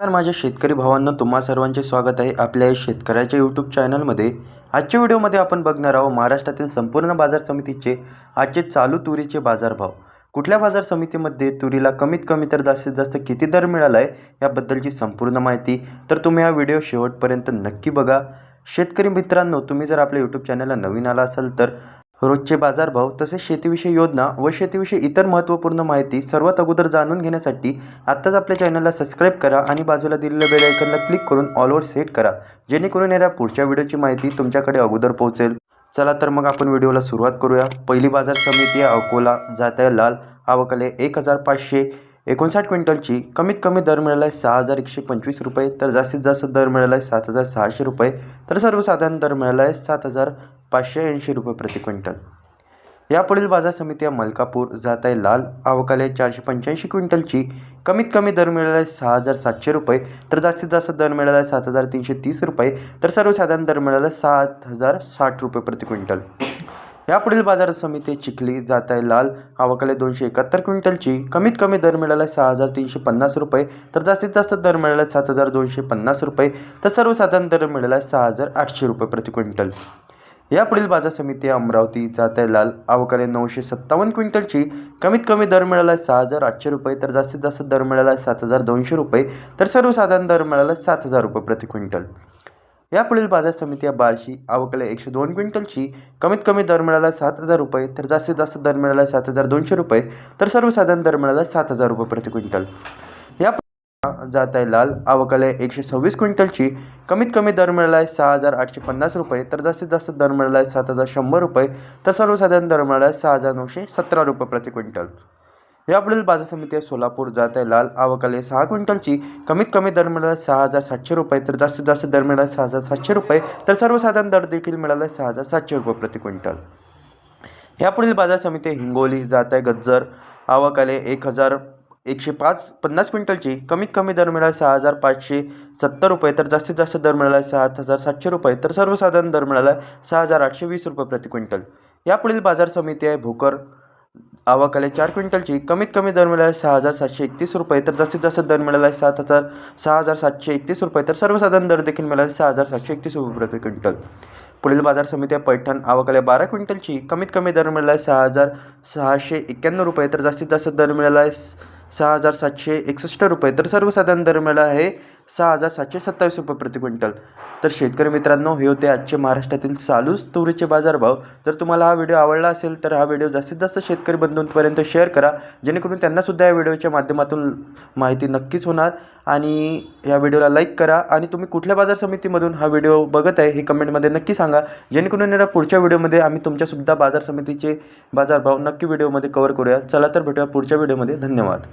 तर माझ्या शेतकरी भावांनो तुम्हा सर्वांचे स्वागत आहे आपल्या या शेतकऱ्याच्या यूट्यूब चॅनलमध्ये आजच्या व्हिडिओमध्ये आपण बघणार आहोत महाराष्ट्रातील संपूर्ण बाजार समितीचे आजचे चालू तुरीचे बाजारभाव. कुठल्या बाजार समितीमध्ये तुरीला कमीत कमी तर जास्तीत जास्त किती दर मिळाला आहे याबद्दलची संपूर्ण माहिती तर तुम्ही हा व्हिडिओ शेवटपर्यंत नक्की बघा. शेतकरी मित्रांनो तुम्ही जर आपल्या यूट्यूब चॅनलला नवीन आला असाल तर रोजचे बाजारभाव तसेच शेतीविषयी योजना व शेतीविषयी इतर महत्त्वपूर्ण माहिती सर्वात अगोदर जाणून घेण्यासाठी आत्ताच आपल्या चॅनलला सबस्क्राईब करा आणि बाजूला दिलेल्या बेल आयकनला क्लिक करून ऑलवर सेट करा. जेणेकरून येणाऱ्या पुढच्या व्हिडिओची माहिती तुमच्याकडे अगोदर पोहोचेल. चला तर मग आपण व्हिडिओला सुरुवात करूया. पहिली बाजार समिती आहे अकोला. जात्या लाल. आवकले एक हजार पाचशे एकोणसाठ क्विंटलची. कमीत कमी दर मिळाला आहे सहा हजार एकशे पंचवीस रुपये. तर जास्तीत जास्त दर मिळाला आहे सात हजार सहाशे रुपये. तर सर्वसाधारण दर मिळाला आहे सात हजार पाचशे ऐंशी रुपये प्रति क्विंटल. यापुढील बाजार समित्या मलकापूर जात आहे लाल आवकाले चारशे पंच्याऐंशी क्विंटलची कमीत कमी दर मिळाला आहे सहा हजार सातशे रुपये तर जास्तीत जास्त दर मिळाला आहे सात हजार तीनशे तीस रुपये तर सर्वसाधारण दर मिळाला सात हजार साठ रुपये प्रति क्विंटल. यापुढील बाजार समिती चिखली जात आहे लाल आवकाले दोनशे एकाहत्तर क्विंटलची कमीत कमी दर मिळाला सहा हजार तीनशे पन्नास रुपये तर जास्तीत जास्त दर मिळाला सात हजार दोनशे पन्नास रुपये तर सर्वसाधारण दर मिळाला सहा हजार आठशे रुपये प्रति क्विंटल. यापुढील बाजार समिती अमरावतीचा तैलाल जात नऊशे सत्तावन्न क्विंटलची कमीत कमी दर मिळाला आहे सहा हजार आठशे रुपये तर जास्तीत जास्त दर मिळाला आहे सात हजार दोनशे रुपये तर सर्वसाधारण दर मिळाला आहे सात हजार रुपये प्रति क्विंटल. यापुढील बाजार समिती आहे बार्शी आवकले एकशे दोन क्विंटलची कमीत कमी दर मिळाला सात हजार रुपये तर जास्तीत जास्त दर मिळाला सात हजार दोनशे रुपये तर सर्वसाधारण दर मिळाला सात हजार रुपये प्रति क्विंटल. जात आहे लाल. आवकाले एकशे सव्वीस क्विंटलची कमीत कमी दर मिळाला आहे सहा हजार आठशे पन्नास रुपये. तर जास्तीत जास्त दर मिळाला आहे सात हजार शंभर रुपये. तर सर्वसाधारण दर मिळाला आहे सहा हजार नऊशे सतरा रुपये प्रति क्विंटल. यापुढील बाजार समिती आहे सोलापूर जात आहे लाल. आवकाले सहा क्विंटलची कमीत कमी दर मिळाला आहे सहा हजार सातशे रुपये. तर जास्तीत जास्त दर मिळाला आहे सहा हजार सातशे रुपये. तर सर्वसाधारण दर देखील मिळाला आहे सहा हजार सातशे रुपये प्रति क्विंटल. यापुढील बाजार समिती हिंगोली जात आहे गज्जर. आवकाले एक हजार एकशे पाच पन्नास क्विंटलची कमीत कमी दर मिळाला सहा हजार पाचशे सत्तर रुपये तर जास्तीत जास्त दर मिळाला सात हजार सातशे रुपये तर सर्वसाधारण दर मिळाला आहे सहा हजार आठशे वीस रुपये प्रति क्विंटल. यापुढील बाजार समिती आहे भोकर. आवाकाले चार क्विंटलची कमीत कमी दर मिळाला सहा हजार सातशे एकतीस रुपये तर जास्तीत जास्त दर मिळाला आहे सात हजार सहा हजार सातशे एकतीस रुपये तर सर्वसाधारण दर देखील मिळाला सहा हजार सातशे एकतीस रुपये प्रति क्विंटल. पुढील बाजार समिती आहे पैठण. आवकाले बारा क्विंटलची कमीत कमी दर मिळाला आहे सहा हजार सहाशे एक्क्याण्णव रुपये तर जास्तीत जास्त दर मिळाला आहे सहा हजार सातशे एकसष्ट रुपये. तर सर्वसाधारण दर मिळाला आहे सहा हजार सातशे सत्तावीस रुपये प्रति क्विंटल. तर शेतकरी मित्रांनो हे होते आजचे महाराष्ट्रातील चालूच तुरीचे बाजारभाव. जर तुम्हाला हा व्हिडिओ आवडला असेल तर हा व्हिडिओ जास्तीत जास्त शेतकरी बंधूंपर्यंत शेअर करा. जेणेकरून त्यांनासुद्धा या व्हिडिओच्या माध्यमातून माहिती नक्कीच होणार. आणि या व्हिडिओला लाईक करा. आणि तुम्ही कुठल्या बाजार समितीमधून हा व्हिडिओ बघत आहे हे कमेंटमध्ये नक्की सांगा. जेणेकरून येणाऱ्या पुढच्या व्हिडिओमध्ये आम्ही तुमच्यासुद्धा बाजार समितीचे बाजारभाव नक्की व्हिडिओमध्ये कवर करूया. चला तर भेटूया पुढच्या व्हिडिओमध्ये. धन्यवाद.